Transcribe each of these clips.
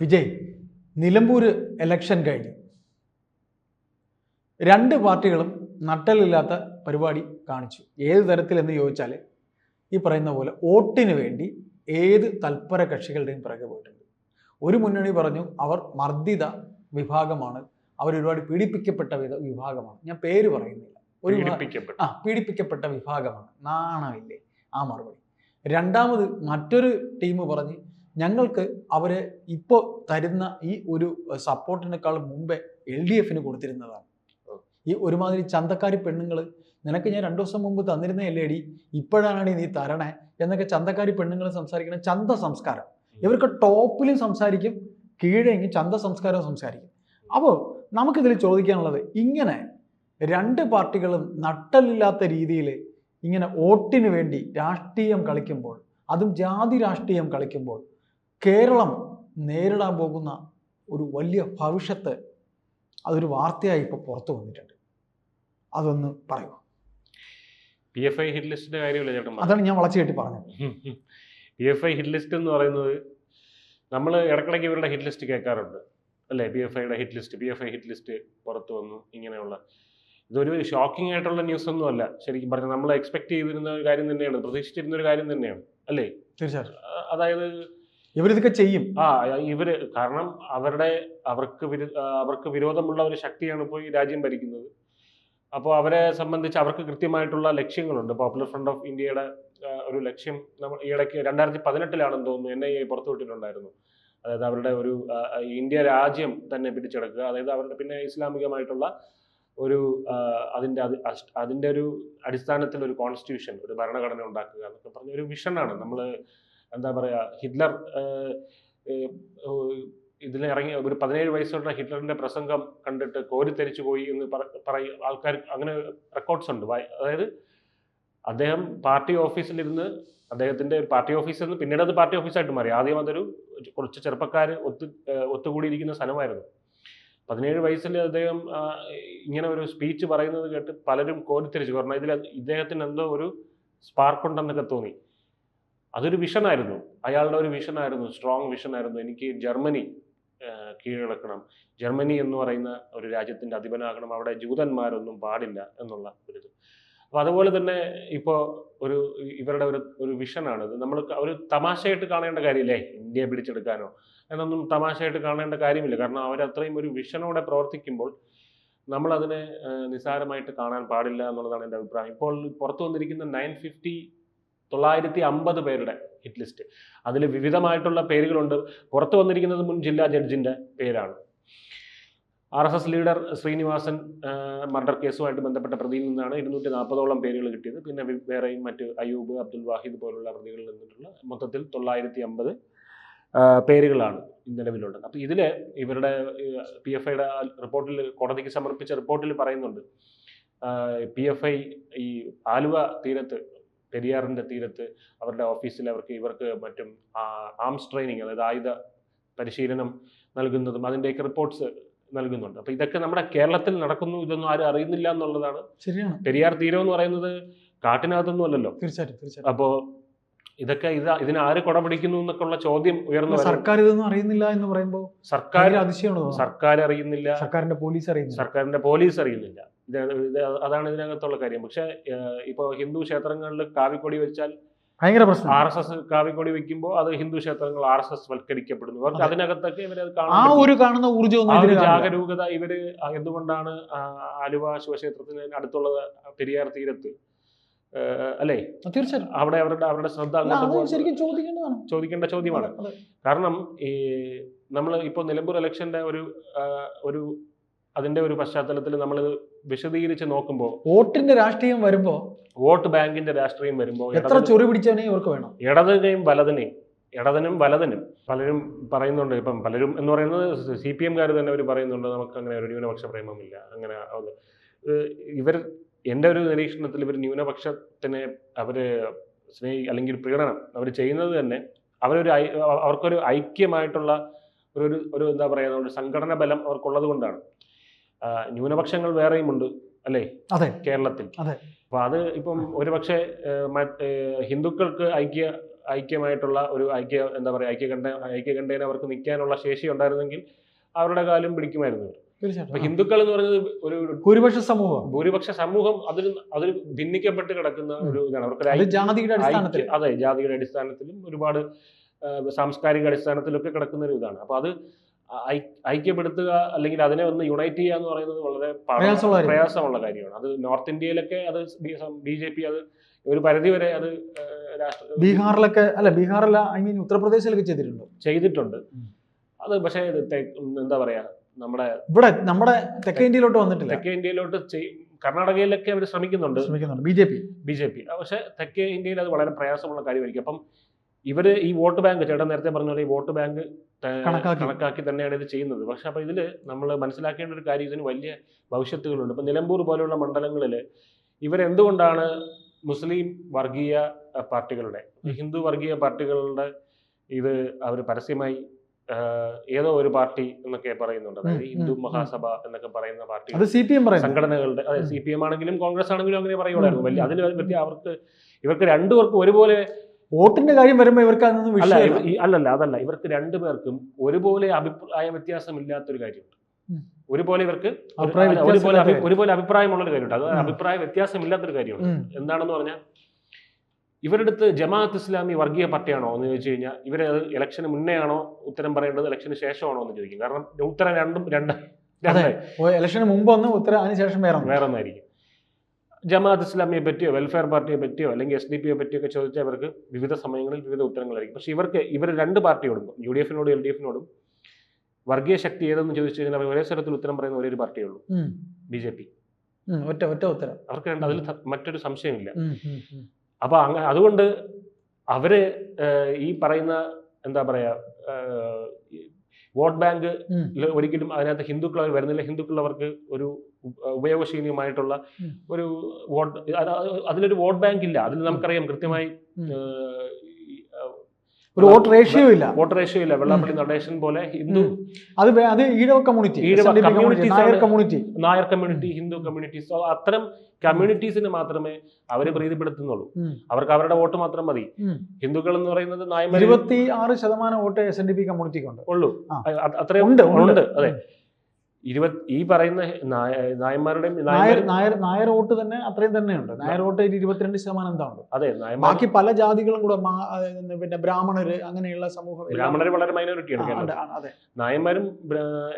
Vijay Nilambur election കഴിഞ്ഞു. രണ്ട് പാർട്ടികളും നട്ടലില്ലാത്ത പരിപാടി കാണിച്ചു. ഏത് തരത്തിലെന്ന് ചോദിച്ചാൽ ഈ പറയുന്ന പോലെ വോട്ടിന് വേണ്ടി ഏത് തൽപര കക്ഷികളുടെയും പിറകെ പോയിട്ടുണ്ട്. ഒരു മുന്നണി പറഞ്ഞു അവർ മർദ്ദിത വിഭാഗമാണ് അവർ ഒരുപാട് പീഡിപ്പിക്കപ്പെട്ട വിധ- വിഭാഗമാണ്. ഞാൻ പേര് പറയുന്നില്ല. ഒരു ആ പീഡിപ്പിക്കപ്പെട്ട വിഭാഗമാണ്. നാണമില്ലേ ആ മറുപടി. രണ്ടാമത് മറ്റൊരു ടീം പറഞ്ഞ് ഞങ്ങൾക്ക് അവരെ ഇപ്പോൾ തരുന്ന ഈ ഒരു സപ്പോർട്ടിനേക്കാൾ മുമ്പേ എൽ ഡി എഫിന് കൊടുത്തിരുന്നതാണ്. ഈ ഒരുമാതിരി ചന്തക്കാരി പെണ്ണുങ്ങൾ നിനക്ക് ഞാൻ രണ്ടു ദിവസം മുമ്പ് തന്നിരുന്ന എൽ ഡി ഇപ്പോഴാണ് നീ തരണേ എന്നൊക്കെ ചന്തക്കാരി പെണ്ണുങ്ങൾ സംസാരിക്കുന്ന ചന്ത സംസ്കാരം. ഇവർക്ക് ടോപ്പിലും സംസാരിക്കും കീഴെങ്കിൽ ചന്ത സംസ്കാരവും സംസാരിക്കും. അപ്പോൾ നമുക്കിതിൽ ചോദിക്കാനുള്ളത് ഇങ്ങനെ രണ്ട് പാർട്ടികളും നട്ടലില്ലാത്ത രീതിയിൽ ഇങ്ങനെ വോട്ടിന് വേണ്ടി രാഷ്ട്രീയം കളിക്കുമ്പോൾ അതും ജാതി രാഷ്ട്രീയം കളിക്കുമ്പോൾ കേരളം നേരിടാൻ പോകുന്ന ഒരു വലിയ ഭവിഷ്യത്ത് അതൊരു വാർത്തയായി ഇപ്പോൾ പുറത്തു വന്നിട്ടുണ്ട്. അതൊന്ന് പറയൂ പി എഫ് ഐ ഹിറ്റ് ലിസ്റ്റിന്റെ കാര്യമല്ല ചേട്ടൻ അതാണ് ഞാൻ വളച്ചു കെട്ടി പറഞ്ഞത്. P F I hit list എന്ന് പറയുന്നത് നമ്മൾ ഇടയ്ക്കിടയ്ക്ക് ഇവരുടെ ഹിറ്റ് ലിസ്റ്റ് കേൾക്കാറുണ്ട്. അല്ലേ? പി എഫ് ഐയുടെ hit list P F I hit list പുറത്തു വന്നു ഇങ്ങനെയുള്ള. ഇതൊരു ഷോക്കിംഗ് ആയിട്ടുള്ള ന്യൂസ് ഒന്നും അല്ല. ശരിക്കും പറഞ്ഞാൽ നമ്മൾ എക്സ്പെക്ട് ചെയ്തിരുന്ന ഒരു കാര്യം തന്നെയാണ് പ്രതീക്ഷിച്ചിരുന്ന ഒരു കാര്യം തന്നെയാണ്. അല്ലേ? തീർച്ചയായിട്ടും. അതായത് ഇവരിതൊക്കെ ചെയ്യും. ആ ഇവർ കാരണം അവരുടെ അവർക്ക് അവർക്ക് വിരോധമുള്ള ഒരു ശക്തിയാണ് ഇപ്പോൾ ഈ രാജ്യം ഭരിക്കുന്നത്. അപ്പോൾ അവരെ സംബന്ധിച്ച് അവർക്ക് കൃത്യമായിട്ടുള്ള ലക്ഷ്യങ്ങളുണ്ട്. പോപ്പുലർ ഫ്രണ്ട് ഓഫ് ഇന്ത്യയുടെ ഒരു ലക്ഷ്യം നമ്മൾ ഈ ഇടയ്ക്ക് രണ്ടായിരത്തി പതിനെട്ടിലാണെന്ന് തോന്നുന്നു എൻ ഐ എ പുറത്തുവിട്ടിട്ടുണ്ടായിരുന്നു അതായത് അവരുടെ ഒരു ഇന്ത്യ രാജ്യം തന്നെ പിടിച്ചെടുക്കുക. അതായത് അവരുടെ പിന്നെ ഇസ്ലാമികമായിട്ടുള്ള ഒരു അതിന്റെ അതിന്റെ ഒരു അടിസ്ഥാനത്തിൽ ഒരു കോൺസ്റ്റിറ്റ്യൂഷൻ ഒരു ഭരണഘടന ഉണ്ടാക്കുക എന്നൊക്കെ പറഞ്ഞ ഒരു വിഷനാണ് നമ്മൾ എന്താ പറയുക ഹിറ്റ്ലർ ഇതിൽ ഇറങ്ങി ഒരു പതിനേഴ് വയസ്സുള്ള ഹിറ്റ്ലറിന്റെ പ്രസംഗം കണ്ടിട്ട് കോരിത്തെരിച്ചു പോയി എന്ന് പറയും ആൾക്കാർ അങ്ങനെ റെക്കോർഡ്സ് ഉണ്ട്. അതായത് അദ്ദേഹം പാർട്ടി ഓഫീസിലിരുന്ന് അദ്ദേഹത്തിന്റെ പാർട്ടി ഓഫീസിൽ നിന്ന് പിന്നീട് അത് പാർട്ടി ഓഫീസായിട്ട് മാറി. ആദ്യം അതൊരു കുറച്ച് ചെറുപ്പക്കാർ ഒത്തു ഒത്തുകൂടിയിരിക്കുന്ന സ്ഥലമായിരുന്നു. പതിനേഴ് വയസ്സിൽ അദ്ദേഹം ഇങ്ങനെ ഒരു സ്പീച്ച് പറയുന്നത് കേട്ട് പലരും കോരിത്തെരിച്ചു കാരണം ഇതിൽ ഇദ്ദേഹത്തിന് എന്തോ ഒരു സ്പാർക്ക് ഉണ്ടെന്നൊക്കെ തോന്നി. അതൊരു വിഷനായിരുന്നു. അയാളുടെ ഒരു വിഷനായിരുന്നു സ്ട്രോങ് വിഷനായിരുന്നു. എനിക്ക് ജർമ്മനി കീഴടക്കണം. ജർമ്മനി എന്ന് പറയുന്ന ഒരു രാജ്യത്തിന്റെ അധിപനാകണം. അവിടെ ജൂതന്മാരൊന്നും പാടില്ല എന്നുള്ള ഒരു ഇത് അപ്പോൾ അതുപോലെ തന്നെ ഇപ്പോൾ ഒരു ഇവരുടെ ഒരു ഒരു വിഷനാണിത്. നമ്മൾ ഒരു തമാശയായിട്ട് കാണേണ്ട കാര്യമില്ലേ? ഇന്ത്യയെ പിടിച്ചെടുക്കാനോ? എന്നൊന്നും തമാശയായിട്ട് കാണേണ്ട കാര്യമില്ല. കാരണം അവരത്രയും ഒരു വിഷനോടെ പ്രവർത്തിക്കുമ്പോൾ നമ്മളതിനെ നിസ്സാരമായിട്ട് കാണാൻ പാടില്ല എന്നുള്ളതാണ് എന്റെ അഭിപ്രായം. ഇപ്പോൾ പുറത്തു വന്നിരിക്കുന്ന നയൻ ഫിഫ്റ്റി തൊള്ളായിരത്തി അമ്പത് പേരുടെ ഹിറ്റ് ലിസ്റ്റ് അതിൽ വിവിധമായിട്ടുള്ള പേരുകളുണ്ട്. പുറത്തു വന്നിരിക്കുന്നത് മുൻ ജില്ലാ ജഡ്ജിന്റെ പേരാണ്. R S S leader Srinivasan murder കേസുമായിട്ട് ബന്ധപ്പെട്ട പ്രതിയിൽ നിന്നാണ് ഇരുന്നൂറ്റി നാൽപ്പതോളം പേരുകൾ കിട്ടിയത്. പിന്നെ വേറെയും മറ്റ് അയൂബ് അബ്ദുൽ വാഹിദ് പോലുള്ള പ്രതികളിൽ നിന്നിട്ടുള്ള മൊത്തത്തിൽ തൊള്ളായിരത്തി അമ്പത് പേരുകളാണ് നിലവിലുള്ളത്. അപ്പോൾ ഇതിൽ ഇവരുടെ പി എഫ് ഐയുടെ റിപ്പോർട്ടിൽ കോടതിക്ക് സമർപ്പിച്ച റിപ്പോർട്ടിൽ പറയുന്നുണ്ട്. പി എഫ് ഐ ഈ ആലുവ തീരത്ത് പെരിയാറിന്റെ തീരത്ത് അവരുടെ ഓഫീസിൽ അവർക്ക് ഇവർക്ക് മറ്റും ആംസ് ട്രെയിനിങ് അതായത് ആയുധ പരിശീലനം നൽകുന്നതും അതിന്റെയൊക്കെ റിപ്പോർട്ട്സ് നൽകുന്നുണ്ട്. അപ്പോൾ ഇതൊക്കെ നമ്മുടെ കേരളത്തിൽ നടക്കുന്നു ഇതൊന്നും ആരും അറിയുന്നില്ല എന്നുള്ളതാണ്. ശരിയാണ്. പെരിയാർ തീരം എന്ന് പറയുന്നത് കാട്ടിനകത്തൊന്നും അല്ലല്ലോ. തീർച്ചയായിട്ടും തീർച്ചയായിട്ടും. അപ്പോൾ ഇതൊക്കെ ഇത് ഇതിന് ആര് കൊടപിടിക്കുന്നു എന്നൊക്കെ ഉള്ള ചോദ്യം ഉയർന്നു. സർക്കാർ ഇതൊന്നും അറിയുന്നില്ല എന്ന് പറയുമ്പോൾ സർക്കാർ അതിശയമാണോ? സർക്കാർ അറിയുന്നില്ല. സർക്കാരിന്റെ പോലീസ് അറിയുന്നില്ല. സർക്കാരിന്റെ പോലീസ് അറിയുന്നില്ല. അതാണ് ഇതിനകത്തുള്ള കാര്യം. പക്ഷെ ഇപ്പോൾ ഹിന്ദു ക്ഷേത്രങ്ങളിൽ കാവിക്കൊടി വെച്ചാൽ ഭയങ്കര പ്രശ്നം ആർ എസ് എസ് കാവിക്കൊടി വെക്കുമ്പോൾ അത് ഹിന്ദു ക്ഷേത്രങ്ങൾ ആർ എസ് എസ് വൽക്കരിക്കപ്പെടുന്നു. അവർക്ക് അതിനകത്തൊക്കെ ഇവർ ആ ഒരു കാണുന്ന ഊർജം. ജാഗരൂകത ഇവർ എന്തുകൊണ്ടാണ് ആലുവ ശിവക്ഷേത്രത്തിന് അടുത്തുള്ള പെരിയാർ തീരത്ത് അല്ലേ? തീർച്ചയായിട്ടും. അവിടെ അവരുടെ അവരുടെ ശ്രദ്ധ ചോദിക്കേണ്ടതാണ്. ചോദിക്കേണ്ട ചോദ്യമാണ്. കാരണം ഈ നമ്മൾ ഇപ്പോൾ നിലമ്പൂർ ഇലക്ഷന്റെ ഒരു ഒരു അതിന്റെ ഒരു പശ്ചാത്തലത്തിൽ നമ്മൾ വിശദീകരിച്ച് നോക്കുമ്പോൾ വോട്ടിന്റെ രാഷ്ട്രീയം വരുമ്പോൾ വോട്ട് ബാങ്കിന്റെ രാഷ്ട്രീയം വരുമ്പോൾ എത്ര ചൊറി പിടിച്ചവനെ ഇവർക്ക് വേണം? ഇടതിനെയും വലതിനെയും ഇടതിനും വലതിനും പലരും പറയുന്നുണ്ട്. ഇപ്പം പലരും എന്ന് പറയുന്നത് സി പി എംകാർ തന്നെ അവർ പറയുന്നുണ്ട്. നമുക്ക് അങ്ങനെ ഒരു ന്യൂനപക്ഷ പ്രേമമില്ല. അങ്ങനെ ഇവർ എന്റെ ഒരു നിരീക്ഷണത്തിൽ ഇവർ ന്യൂനപക്ഷത്തിനെ അവർ സ്നേഹി അല്ലെങ്കിൽ പ്രീണനം അവർ ചെയ്യുന്നത് തന്നെ അവരൊരു അവർക്കൊരു ഐക്യമായിട്ടുള്ള ഒരു ഒരു- എന്താ പറയുക ഒരു സംഘടന ബലം അവർക്കുള്ളത് കൊണ്ടാണ്. ന്യൂനപക്ഷങ്ങൾ വേറെയും ഉണ്ട് അല്ലേ? അതെ. കേരളത്തിൽ. അതെ. അപ്പൊ അത് ഇപ്പം ഒരുപക്ഷെ ഹിന്ദുക്കൾക്ക് ഐക്യ ഐക്യമായിട്ടുള്ള ഒരു ഐക്യ എന്താ പറയുക ഐക്യകണ്ഠ ഐക്യകണ്ഠേന അവർക്ക് നിൽക്കാനുള്ള ശേഷി ഉണ്ടായിരുന്നെങ്കിൽ അവരുടെ കാലം പിടിക്കുമായിരുന്നു. തീർച്ചയായിട്ടും. ഹിന്ദുക്കൾ എന്ന് പറയുന്നത് ഒരു ഭൂരിപക്ഷ സമൂഹം. ഭൂരിപക്ഷ സമൂഹം അതിൽ അതിൽ ഭിന്നിക്കപ്പെട്ട് കിടക്കുന്ന ഒരു ഇതാണ്. അവർക്ക് ജാതിയുടെ അടിസ്ഥാനത്തിൽ. അതെ ജാതിയുടെ അടിസ്ഥാനത്തിലും ഒരുപാട് സാംസ്കാരിക അടിസ്ഥാനത്തിലൊക്കെ കിടക്കുന്ന ഒരു ഇതാണ്. അപ്പൊ അത് ഐക്യപ്പെടുത്തുക അല്ലെങ്കിൽ അതിനെ ഒന്ന് യുണൈറ്റ് ചെയ്യുക എന്ന് പറയുന്നത് വളരെ പ്രയാസമുള്ള കാര്യമാണ്. അത് നോർത്ത് ഇന്ത്യയിലൊക്കെ അത് ബി ജെ പി അത് ഒരു പരിധി വരെ അത് ബീഹാറിലൊക്കെ അല്ല ബീഹാറല്ല ഐ മീൻ ഉത്തർപ്രദേശിലൊക്കെ ചെയ്തിട്ടുണ്ട്. ചെയ്തിട്ടുണ്ട്. അത് പക്ഷേ എന്താ പറയാ നമ്മുടെ ഇവിടെ നമ്മുടെ തെക്കേ ഇന്ത്യയിലോട്ട് വന്നിട്ടില്ല. തെക്കേ ഇന്ത്യയിലോട്ട് കർണാടകയിലൊക്കെ അവർ ശ്രമിക്കുന്നുണ്ട്. ശ്രമിക്കുന്നുണ്ട്. B J P. B J P. പക്ഷേ തെക്കേ ഇന്ത്യയിൽ അത് വളരെ പ്രയാസമുള്ള കാര്യമായിരിക്കും. അപ്പം ഇവർ ഈ വോട്ട് ബാങ്ക് ചേട്ടൻ നേരത്തെ പറഞ്ഞ പോലെ ഈ വോട്ട് ബാങ്ക് കണക്കാക്കി. തന്നെയാണ് ഇത് ചെയ്യുന്നത്. പക്ഷെ അപ്പൊ ഇതിൽ നമ്മൾ മനസ്സിലാക്കേണ്ട ഒരു കാര്യം ഇതിന് വലിയ ഭവിഷ്യത്തുകളുണ്ട്. ഇപ്പൊ നിലമ്പൂർ പോലെയുള്ള മണ്ഡലങ്ങളിൽ ഇവരെന്തുകൊണ്ടാണ് മുസ്ലിം വർഗീയ പാർട്ടികളുടെ ഹിന്ദു വർഗീയ പാർട്ടികളുടെ ഇത് അവർ പരസ്യമായി ഏതോ ഒരു പാർട്ടി എന്നൊക്കെ പറയുന്നുണ്ട്. അതായത് ഹിന്ദു മഹാസഭ എന്നൊക്കെ പറയുന്ന പാർട്ടി സംഘടനകളുടെ അതെ സി പി എം ആണെങ്കിലും കോൺഗ്രസ് ആണെങ്കിലും അങ്ങനെ പറയുകയുള്ളായിരുന്നു വലിയ അതിന് അതിൽ അവർക്ക് ഇവർക്ക് രണ്ടുപേർക്കും ഒരുപോലെ വോട്ടിന്റെ കാര്യം വരുമ്പോൾ ഇവർക്ക് അതൊന്നും അല്ലല്ല അതല്ല. ഇവർക്ക് രണ്ടുപേർക്കും ഒരുപോലെ അഭിപ്രായ വ്യത്യാസമില്ലാത്തൊരു കാര്യമുണ്ട്. ഒരുപോലെ ഇവർക്ക് ഒരുപോലെ ഒരുപോലെ അഭിപ്രായമുള്ളൊരു കാര്യമുണ്ട്. അത്. അഭിപ്രായ വ്യത്യാസമില്ലാത്തൊരു കാര്യമുണ്ട്. എന്താണെന്ന് പറഞ്ഞാൽ ഇവരുടെ അടുത്ത് ജമാഅത്ത് ഇസ്ലാമി വർഗീയ പാർട്ടിയാണോ എന്ന് ചോദിച്ചു കഴിഞ്ഞാൽ ഇവർ അത് ഇലക്ഷന് മുന്നേ ആണോ ഉത്തരം പറയേണ്ടത് ഇലക്ഷന് ശേഷമാണോ എന്ന് ചോദിക്കും. കാരണം ഉത്തരം രണ്ടും രണ്ട് ഇലക്ഷന് മുമ്പ് ഒന്ന് ഉത്തരം അതിനുശേഷം വേറെ ഒന്ന്. വേറെ ഒന്നായിരിക്കും. ജമാഅത്ത് ഇസ്ലാമിയെ പറ്റിയോ വെൽഫെയർ പാർട്ടിയെ പറ്റിയോ അല്ലെങ്കിൽ എസ് ഡി പിയെ പറ്റിയോ ഒക്കെ ചോദിച്ചാൽ അവർക്ക് വിവിധ സമയങ്ങളിൽ വിവിധ ഉത്തരങ്ങളായിരിക്കും. പക്ഷേ ഇവർക്ക് ഇവർ രണ്ട് പാർട്ടിയോടും യു ഡി എഫിനോടും എൽ ഡി എഫിനോടും വർഗീയ ശക്തി ഏതെന്ന് ചോദിച്ചു കഴിഞ്ഞാൽ അവർ ഒരേ സ്ഥലത്തിൽ ഉത്തരം പറയുന്ന ഒരേ ഒരു പാർട്ടിയേ ഉള്ളൂ. B J P. ഒറ്റ ഒറ്റ ഉത്തരം. അവർക്ക് രണ്ട് അതിൽ മറ്റൊരു സംശയമില്ല. അപ്പോൾ അങ്ങ അതുകൊണ്ട് അവർ ഈ പറയുന്ന എന്താ പറയാ വോട്ട് ബാങ്ക് ഒരിക്കലും അതിനകത്ത് ഹിന്ദുക്കൾ അവർ വരുന്നില്ല. ഹിന്ദുക്കൾ അവർക്ക് ഒരു ഉപയോഗശൂന്യമായിട്ടുള്ള ഒരു വോട്ട് അത് അത് അതിലൊരു വോട്ട് ബാങ്ക് ഇല്ല. അതിൽ നമുക്കറിയാം കൃത്യമായി ഒരു വോട്ട് റേഷ്യോ ഇല്ല. വോട്ട് റേഷ്യോ ഇല്ല. വെള്ളാപ്പള്ളി നടേശൻ പോലെ ഹിന്ദു അത് അത് Ezhava community Ezhava community Nair community Nair community Hindu communities അത്തരം കമ്മ്യൂണിറ്റീസിന് മാത്രമേ അവരെ പ്രീതിപ്പെടുത്തുന്നുള്ളൂ. അവർക്ക് അവരുടെ വോട്ട് മാത്രം മതി. ഹിന്ദുക്കൾ എന്ന് പറയുന്നത് നായന്മാർ ഇരുപത്തി ആറ് ശതമാനം vote S N D P കമ്മ്യൂണിറ്റിക്ക് ഉണ്ട് ഉള്ളൂ അത്രയും. ഉണ്ട് അതെ. ഇരുപത് ഈ പറയുന്ന നായ- നായന്മാരുടെയും നായർ നായർ വോട്ട് തന്നെ അത്രയും തന്നെയുണ്ട്. നായർ വോട്ട് ഇരുപത്തിരണ്ട് ശതമാനം എന്താ ഉണ്ട് അതെ ബാക്കി പല ജാതികളും കൂടെ പിന്നെ ബ്രാഹ്മണര് അങ്ങനെയുള്ള സമൂഹം ബ്രാഹ്മണർ വളരെ മൈനോറിറ്റിയാണ് നായന്മാരും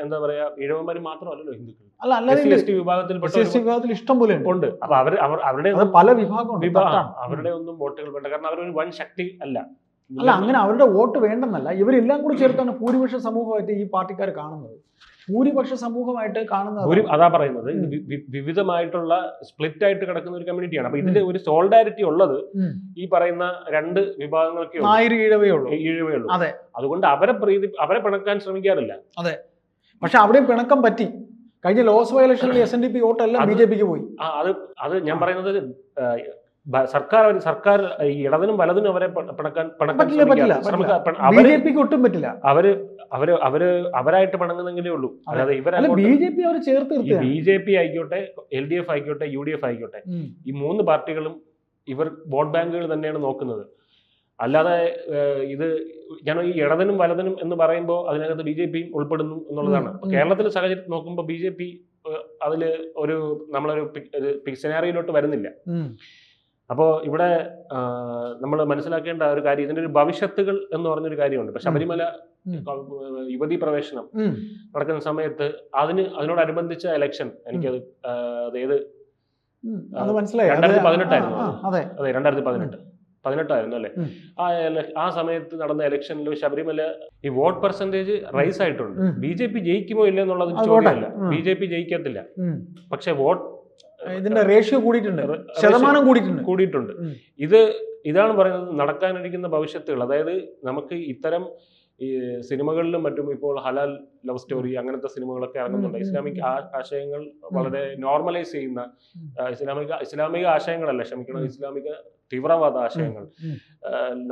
എന്താ പറയാ ഈഴവന്മാരും മാത്രമല്ലല്ലോ ഹിന്ദുക്കൾ. അല്ല അല്ലാതെ എസ് ടി വിഭാഗത്തിൽ ഇഷ്ടം പോലെ ഉണ്ട്. അപ്പൊ അവർ അവർ അവരുടെ പല വിഭാഗം വിഭാഗം. അവരുടെ ഒന്നും വോട്ടുകൾ വേണ്ട. കാരണം അവരൊരു വൻ ശക്തി അല്ല. അല്ല അങ്ങനെ അവരുടെ വോട്ട് വേണ്ടെന്നല്ല. ഇവരെല്ലാം കൂടി ചേർത്താണ് ഭൂരിപക്ഷ സമൂഹമായിട്ട് ഈ പാർട്ടിക്കാർ കാണുന്നത്. ഭൂരിപക്ഷ സമൂഹമായിട്ട് കാണുന്ന ഒരു അതാ പറയുന്നത്. ഇത് വിവിധമായിട്ടുള്ള സ്പ്ലിറ്റ് ആയിട്ട് കിടക്കുന്ന ഒരു കമ്മ്യൂണിറ്റിയാണ് അപ്പൊ ഇതിന്റെ ഒരു സോൾഡാരിറ്റി ഉള്ളത് ഈ പറയുന്ന രണ്ട്. നായർ ഈഴവേ ഉള്ളൂ. ഈഴവേ ഉള്ളൂ. അതെ. അതുകൊണ്ട് അവരെ പ്രീതി അവരെ പിണക്കാൻ ശ്രമിക്കാറില്ല. അതെ. പക്ഷെ അവിടെയും പിണക്കം പറ്റി. കഴിഞ്ഞ ലോക്സഭ ഇലക്ഷനിൽ എസ് എൻ ഡി പി വോട്ടല്ല ബി ജെ പിക്ക് പോയി. അത് അത് ഞാൻ പറയുന്നത് സർക്കാർ അവർ സർക്കാർ ഈ ഇടതിനും വലതിനും അവരെ പിണക്കാൻ പിണക്കാൻ ഒട്ടും പറ്റില്ല. അവർ അവർ അവർ അവരായിട്ട് പിണങ്ങുന്നെങ്കിലേ ഉള്ളൂ. അല്ലാതെ അല്ല ഇവരങ്ങോട്ട് ബി ജെ പി അവർ ചേർത്ത് ബി ജെ പി ആയിക്കോട്ടെ എൽ ഡി എഫ് ആയിക്കോട്ടെ യു ഡി എഫ് ആയിക്കോട്ടെ ഈ മൂന്ന് പാർട്ടികളും ഇവർ വോട്ട് ബാങ്കുകൾ തന്നെയാണ് നോക്കുന്നത്. അല്ലാതെ ഇത് ഞാൻ ഈ ഇടതിനും വലതിനും എന്ന് പറയുമ്പോൾ അതിനകത്ത് ബി ജെ പിയും ഉൾപ്പെടുന്നു എന്നുള്ളതാണ്. കേരളത്തിലെ സാഹചര്യം നോക്കുമ്പോൾ ബി ജെ പി അതിൽ ഒരു നമ്മളൊരു സിനാറിയിലോട്ട് വരുന്നില്ല. അപ്പോൾ ഇവിടെ നമ്മൾ മനസ്സിലാക്കേണ്ട ഒരു കാര്യം ഇതിന്റെ ഒരു ഭവിഷ്യത്തുകൾ എന്ന് പറഞ്ഞൊരു കാര്യമുണ്ട്. ഇപ്പൊ ശബരിമല യുവതി പ്രവേശനം നടക്കുന്ന സമയത്ത് അതിന് അതിനോടനുബന്ധിച്ച ഇലക്ഷൻ എനിക്കത് ഏത് രണ്ടായിരത്തി പതിനെട്ടായിരുന്നു അതെ. അതെ. രണ്ടായിരത്തി പതിനെട്ട്. പതിനെട്ടായിരുന്നു അല്ലേ? ആ ആ സമയത്ത് നടന്ന ഇലക്ഷനിൽ ശബരിമല ഈ വോട്ട് പെർസെന്റേജ് റൈസ് ആയിട്ടുണ്ട്. ബി ജെ പി ജയിക്കുമോ ഇല്ല എന്നുള്ളത് അത് ചോദ്യമല്ല. ബി ജെ പി ജയിക്കത്തില്ല. പക്ഷെ വോട്ട് ഇതിന്റെ റേഷ്യോ കൂടിയിട്ടുണ്ട്. ശതമാനം കൂടിയിട്ടുണ്ട്. കൂടിയിട്ടുണ്ട്. ഇത് ഇതാണ് പറയുന്നത് നടക്കാനിരിക്കുന്ന ഭവിഷ്യത്തുകൾ. അതായത് നമുക്ക് ഇത്തരം ഈ സിനിമകളിലും മറ്റും ഇപ്പോൾ ഹലാൽ ലവ് സ്റ്റോറി അങ്ങനത്തെ സിനിമകളൊക്കെ ഇറങ്ങുന്നുണ്ട്. ഇസ്ലാമിക് ആശയങ്ങൾ വളരെ നോർമലൈസ് ചെയ്യുന്ന ഇസ്ലാമിക ഇസ്ലാമിക ആശയങ്ങളല്ല. ക്ഷമിക്കണം ഇസ്ലാമിക തീവ്രവാദ ആശയങ്ങൾ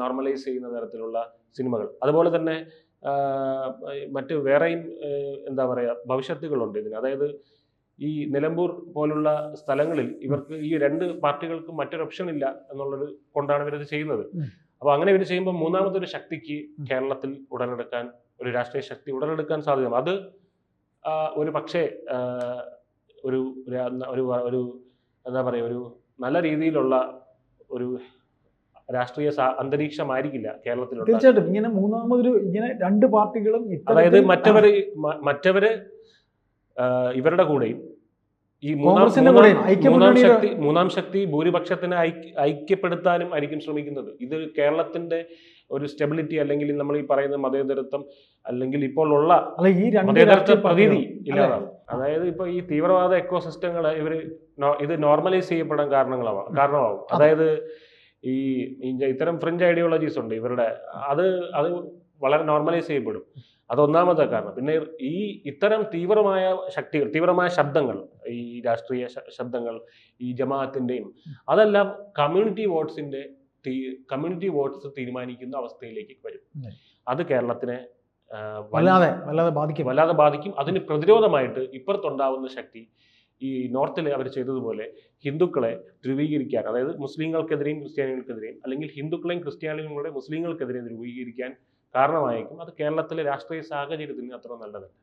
നോർമലൈസ് ചെയ്യുന്ന തരത്തിലുള്ള സിനിമകൾ. അതുപോലെ തന്നെ മറ്റ് വേറെയും എന്താ പറയുക ഭവിഷ്യത്തുകളുണ്ട് ഇതിന്. അതായത് ഈ നിലമ്പൂർ പോലുള്ള സ്ഥലങ്ങളിൽ ഇവർക്ക് ഈ രണ്ട് പാർട്ടികൾക്കും മറ്റൊരു ഓപ്ഷൻ ഇല്ല എന്നുള്ളത് കൊണ്ടാണ് ഇവരത് ചെയ്യുന്നത്. അപ്പൊ അപ്പോൾ അങ്ങനെ ഇവർ ചെയ്യുമ്പോൾ മൂന്നാമത്തെ ഒരു ശക്തിക്ക് കേരളത്തിൽ ഉടലെടുക്കാൻ ഒരു രാഷ്ട്രീയ ശക്തി ഉടലെടുക്കാൻ സാധ്യത. അത് ഒരു പക്ഷേ ഒരു ഒരു ഒരു എന്താ പറയുക ഒരു നല്ല രീതിയിലുള്ള ഒരു രാഷ്ട്രീയ അന്തരീക്ഷമായിരിക്കില്ല കേരളത്തിൽ തീർച്ചയായിട്ടും. ഇങ്ങനെ മൂന്നാമതൊരു ഇങ്ങനെ രണ്ട് പാർട്ടികളും അതായത് മറ്റവര് മറ്റവര് ഇവരുടെ കൂടെയും. ഈ മൂന്നാം ശക്തി മൂന്നാം ശക്തി ഭൂരിപക്ഷത്തിനെ ഐക്യ- ഐക്യപ്പെടുത്താനും ആയിരിക്കും ശ്രമിക്കുന്നത്. ഇത് കേരളത്തിന്റെ ഒരു സ്റ്റെബിലിറ്റി അല്ലെങ്കിൽ നമ്മൾ ഈ പറയുന്ന മതേതരത്വം അല്ലെങ്കിൽ ഇപ്പോൾ ഉള്ള മതേതരത്വ പ്രതീതി ഇല്ലാതാവും. അതായത് ഇപ്പൊ ഈ തീവ്രവാദ എക്കോസിസ്റ്റങ്ങളെ ഇവർ ഇത് നോർമലൈസ് ചെയ്യപ്പെടാൻ കാരണങ്ങളാവാം കാരണമാവും. അതായത് ഈ ഇത്തരം ഫ്രഞ്ച് ഐഡിയോളജീസ് ഉണ്ട് ഇവരുടെ. അത് അത് വളരെ നോർമലൈസ് ചെയ്യപ്പെടും. അതൊന്നാമത്തെ കാരണം. പിന്നെ ഈ ഇത്തരം തീവ്രമായ ശക്തികൾ തീവ്രമായ ശബ്ദങ്ങൾ ഈ രാഷ്ട്രീയ ശബ്ദങ്ങൾ ഈ ജമാഅത്തിന്റെയും അതെല്ലാം കമ്മ്യൂണിറ്റി വോട്ട്സിന്റെ കമ്മ്യൂണിറ്റി വോട്ട്സ് തീരുമാനിക്കുന്ന അവസ്ഥയിലേക്ക് വരും. അത്. കേരളത്തിനെ വല്ലാതെ വല്ലാതെ ബാധിക്കും. വല്ലാതെ ബാധിക്കും. അതിന് പ്രതിരോധമായിട്ട് ഇപ്പുറത്തുണ്ടാവുന്ന ശക്തി ഈ നോർത്തിൽ അവർ ചെയ്തതുപോലെ ഹിന്ദുക്കളെ ധ്രുവീകരിക്കാൻ അതായത് മുസ്ലിങ്ങൾക്കെതിരെയും ക്രിസ്ത്യാനികൾക്കെതിരെയും അല്ലെങ്കിൽ ഹിന്ദുക്കളെയും ക്രിസ്ത്യാനികളുടെ മുസ്ലിങ്ങൾക്കെതിരെ ധ്രുവീകരിക്കാൻ കാരണമായേക്കും. അത് കേരളത്തിലെ രാഷ്ട്രീയ സാഹചര്യത്തിന് അത്ര നല്ലതല്ല.